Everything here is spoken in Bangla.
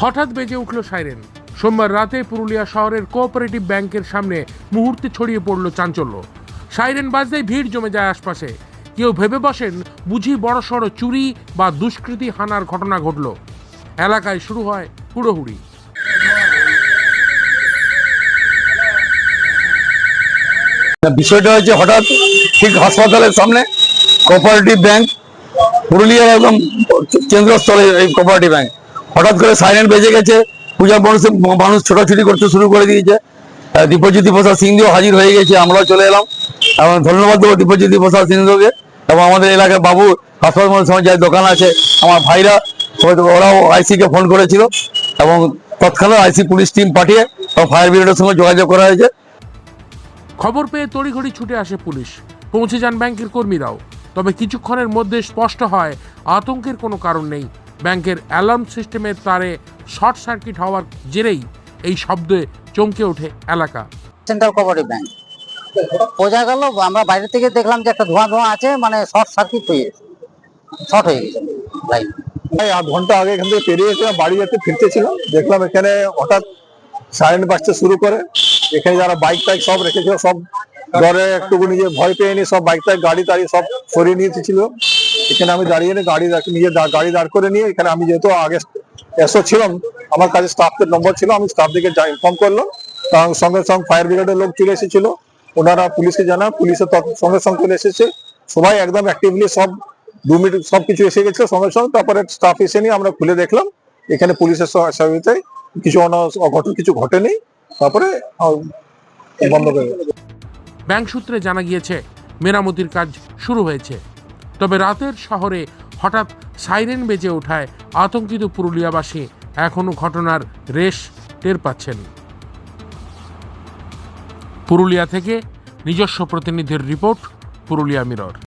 হঠাৎ বেজে উঠল সাইরেন। সোমবার রাতে পুরুলিয়া শহরের কোঅপারেটিভ ব্যাংকের সামনে মুহূর্তে ছড়িয়ে পড়ল চাঞ্চল্য। সাইরেন বাজতেই ভিড় জমে যায় আশপাশে। কেউ ভেবে বসেন, বুঝি বড়সড় চুরি বা দুষ্কৃতি হানার ঘটনা ঘটল। এলাকায় শুরু হয় হুড়োহুড়ি। বিষয়টা হচ্ছে হঠাৎ ঠিক হাসপাতালের সামনে কোঅপারেটিভ ব্যাংক, পুরুলিয়ার একদম কেন্দ্রস্থলে এই কোঅপারেটিভ ব্যাংক। হঠাৎ করে সাইরেন বেজে গেছে। পূজা মানুষের মানুষ ছোটাছুটি করতে শুরু করে দিয়েছে। দীপজ্যোতি প্রসাদ সিংদেও হাজির হয়ে গেছে, আমরাও চলে এলাম। এবং ধন্যবাদ দেবো দীপজ্যোতি প্রসাদ সিংদেওকে। এবং আমাদের এলাকায় বাবু, হাসপাতাল সময় যার দোকান আছে, আমার ভাইরা ওরাও আইসিকে ফোন করেছিল। এবং তৎক্ষণাৎ আইসি পুলিশ টিম পাঠিয়ে ফায়ার ব্রিগেডের সঙ্গে যোগাযোগ করা হয়েছে। খবর পেয়ে তড়িঘড়ি ছুটে আসে পুলিশ। পৌঁছে যান ব্যাংকের কর্মীরাও। তবে কিছুক্ষণের মধ্যে স্পষ্ট হয়, আতঙ্কের কোনো কারণ নেই। ব্যাংকের অ্যালার্ম সিস্টেমের তারে শর্ট সার্কিট হওয়ার জেরেই এই শব্দে চমকে ওঠে এলাকা। সেন্ট্রাল কোঅপারেটিভ ব্যাংক বোঝা গেল আমরা বাইরে থেকে দেখলাম যে একটা ধোঁয়া ধোঁয়া আছে মানে শর্ট সার্কিট হয়ে শর্ট হয়ে গেছে। লাইন প্রায় আধ ঘণ্টা আগে এখান থেকে পেরিয়ে এসেছিলাম বাড়ি যেতে ফিরতেছিলাম। দেখলাম এখানে হঠাৎ সাইরেন বাজতে শুরু করে। এখানে যারা বাইক টাইক সব রেখেছিল সব ঘরে একটু নিজে ভয় পেয়ে নিয়ে সব বাইক টাইক গাড়ি টাড়ি সব সরিয়ে নিয়ে এসেছিল। এখানে আমি দাঁড়িয়ে গাড়ি নিজে গাড়ি দাঁড় করে নিয়ে এখানে আমি যেহেতু আগে এসো ছিলাম, আমার কাছে স্টাফের নম্বর ছিল, আমি স্টাফ দিকে ইনফর্ম করলাম। তার সঙ্গে সঙ্গে ফায়ার ব্রিগেডের লোক চলে এসেছিল। ওনারা পুলিশকে জানা পুলিশের সঙ্গে সঙ্গে চলে এসেছে। সবাই একদম অ্যাক্টিভলি সব দু মিনিট সবকিছু এসে গেছিল সঙ্গে সঙ্গে তারপরে স্টাফ এসে নিয়ে আমরা খুলে দেখলাম। এখানে পুলিশের সহ- সহযোগিতায় কিছু অঘটন কিছু ঘটেনি। তারপরে বন্ধ করে ব্যাংক সূত্রে জানা গিয়েছে, মেরামতির কাজ শুরু হয়েছে। তবে রাতের শহরে হঠাৎ সাইরেন বেজে ওঠায় আতঙ্কিত পুরুলিয়াবাসী এখনও ঘটনার রেশ টের পাচ্ছেন। পুরুলিয়া থেকে নিজস্ব প্রতিনিধির রিপোর্ট, পুরুলিয়া মিরর।